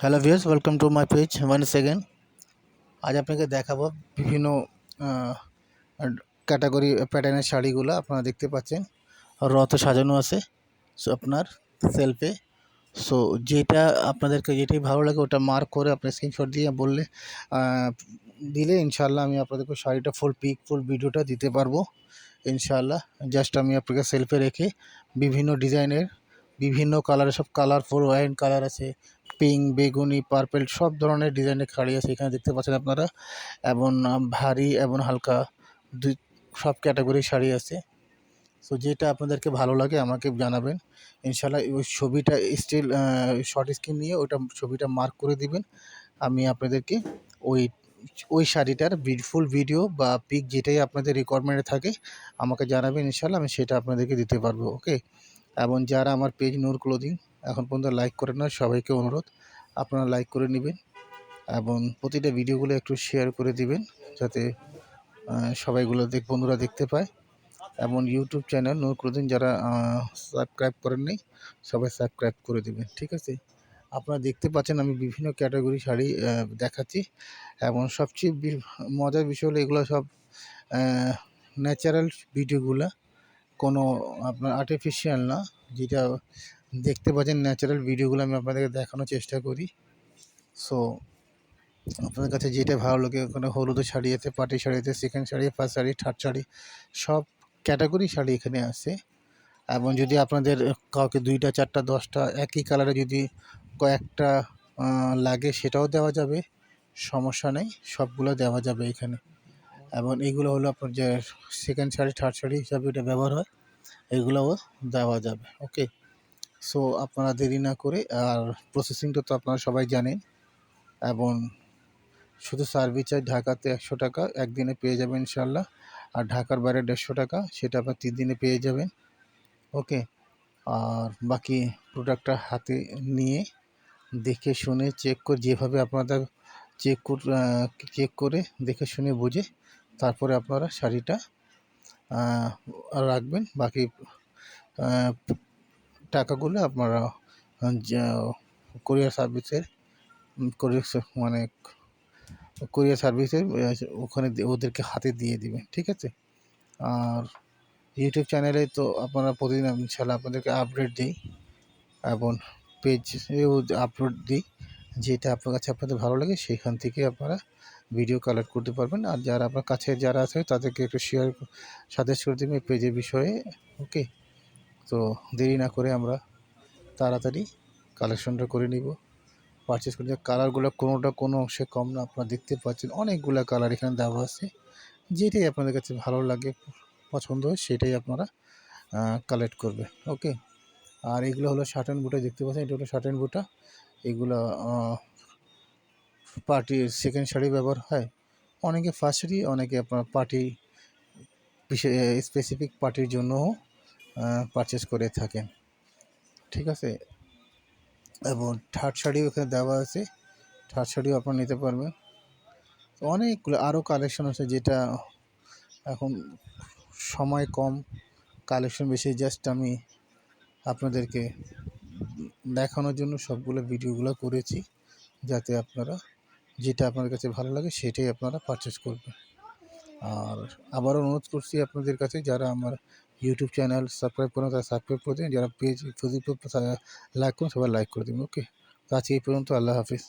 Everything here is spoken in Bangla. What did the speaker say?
Hello viewers welcome to my page one second আজ আপনাকে দেখাবো বিভিন্ন ক্যাটাগরি প্যাটার্নের শাড়িগুলো আপনারা দেখতে পাচ্ছেন। রথ সাজানো আছে সো আপনার সেলফে সো যেটা আপনাদেরকে যেটাই ভালো লাগে ওটা মার্ক করে আপনার স্ক্রিনশট দিয়ে বললে দিলে ইনশাল্লাহ আমি আপনাদেরকে শাড়িটা ফুল পিক ফুল ভিডিওটা দিতে পারব। ইনশাল্লাহ জাস্ট আমি আপনাকে সেলফে রেখে বিভিন্ন ডিজাইনের বিভিন্ন কালারের সব কালারফুল ওয়াইন কালার আছে পিঙ্ক, বেগুনি, পার্পেল সব ধরনের ডিজাইনের শাড়ি আছে এখানে দেখতে পাচ্ছেন আপনারা। এবং ভারী এবং হালকা দুই, সব ক্যাটাগরির শাড়ি আছে। সো যেটা আপনাদেরকে ভালো লাগে আমাকে জানাবেন। ইনশাল্লাহ ওই ছবিটা স্টিল শর্ট স্ক্রিন নিয়ে ওটা ছবিটা মার্ক করে দিবেন। আমি আপনাদেরকে ওই ওই শাড়িটার ফুল ভিডিও বা পিক যেটাই আপনাদের রিকোয়ারমেন্টে থাকে আমাকে জানাবেন ইনশাল্লাহ আমি সেটা আপনাদেরকে দিতে পারব ওকে এবং যারা আমার পেজ নূর ক্লোদিং এখন পর্যন্ত লাইক করে না সবাইকে অনুরোধ, আপনারা লাইক করে নেবেন এবং প্রতিটা ভিডিওগুলো একটু শেয়ার করে দিবেন যাতে সবাইগুলো দেখ, বন্ধুরা দেখতে পায়। এবং ইউটিউব চ্যানেল নূর ক্লোদিং যারা সাবস্ক্রাইব করেননি সবাই সাবস্ক্রাইব করে দিবেন, ঠিক আছে? আপনারা দেখতে পাচ্ছেন আমি বিভিন্ন ক্যাটাগরি শাড়ি দেখাচ্ছি এবং সবচেয়ে মজার বিষয় হলো এগুলো সব ন্যাচারাল ভিডিওগুলো কোনো আপনার আর্টিফিশিয়াল না, যেটা দেখতে পাচ্ছেন ন্যাচারাল ভিডিওগুলো আমি আপনাদেরকে দেখানোর চেষ্টা করি। সো আপনাদের কাছে যেটা ভালো লাগে, ওখানে হলুদের শাড়ি আছে, পাটি শাড়ি আছে second sari first sari third sari, সব ক্যাটাগরি শাড়ি এখানে আছে। এবং যদি আপনাদের কাউকে দুইটা, চারটা, দশটা একই কালারে যদি কয়েকটা লাগে, সেটাও দেওয়া যাবে, সমস্যা নেই, সবগুলো দেওয়া যাবে এখানে। এবং এইগুলো হলো আপনার যে সেকেন্ড শাড়ি থার্ড শাড়ি হিসাবে এটা ব্যবহার হয়, এগুলোও দেওয়া যাবে ওকে সো আপনারা দেরি না করে, আর প্রসেসিংটা তো আপনারা সবাই জানেন। এবং শুধু সার্ভিস চার্জ ঢাকাতে একশো টাকা একদিনে পেয়ে যাবেন ইনশাল্লাহ আর ঢাকার বাইরে দেড়শো টাকা, সেটা আপনার তিন দিনে পেয়ে যাবেন। ওকে? আর বাকি প্রোডাক্টটা হাতে নিয়ে দেখে শুনে চেক করে, যেভাবে আপনাদের চেক চেক করে দেখে শুনে বুঝে, তারপরে আপনারা শাড়িটা রাখবেন। বাকি টাকাগুলো আপনারা কোরিয়ার সার্ভিসের কোরিয়ার মানে কোরিয়ার সার্ভিসের ওখানে ওদেরকে হাতে দিয়ে দিবেন, ঠিক আছে? আর ইউটিউব চ্যানেলে তো আপনারা প্রতিদিন আমি ইনশাল্লাহ আপনাদেরকে আপডেট দিই, এবং পেজেও আপলোড দিই, যেটা আপনার কাছে আপনাদের ভালো লাগে, সেখান থেকে আপনারা ভিডিও কালেক্ট করতে পারবেন। আর যারা আপনার কাছে, যারা আছে, তাদেরকে একটু শেয়ার সাজেস্ট করে দেবেন এই পেজের বিষয়ে ওকে তো দেরি না করে আমরা তাড়াতাড়ি কালেকশনটা করে নিব। পারচেস করে কালারগুলো কোনোটা কোনো অংশে কম না, আপনারা দেখতে পাচ্ছেন অনেকগুলো কালার এখানে দেওয়া আছে। যেটাই আপনাদের কাছে ভালো লাগে, পছন্দ হয়, সেটাই আপনারা কালেক্ট করবে। ওকে আর এগুলো হলো শার্ট অ্যান্ড বুটা, দেখতে পাচ্ছেন? এটা হলো শার্ট অ্যান্ড বুটা। এগুলো পার্টির সেকেন্ড শাড়ি ব্যবহার হয়। অনেকে ফার্স্ট শাড়ি, অনেকে আপনার পার্টি স্পেসিফিক পার্টির জন্যও পারচেস করে থাকেন। ঠিক আছে? এবং থার্ড শাড়িও এখানে দেওয়া আছে। থার্ড শাড়িও আপনারা নিতে পারবেন। অনেকগুলো আরও কালেকশন আছে যেটা এখন সময় কম। কালেকশন বেশি জাস্ট আমি আপনাদেরকে দেখানোর জন্য সবগুলো ভিডিওগুলো করেছি, যাতে আপনারা যেটা আপনার কাছে ভালো লাগে সেটাই আপনারা পারচেস করবেন। আর আবারও অনুরোধ করছি আপনাদের কাছে, যারা আমার ইউটিউব চ্যানেল সাবস্ক্রাইব করুন তারা সাবস্ক্রাইব করে দিন। যারা পেজ ফেসবুক লাইক করুন, সবাই লাইক করে দিন ওকে তো আজকে এই পর্যন্ত, আল্লাহ হাফিজ।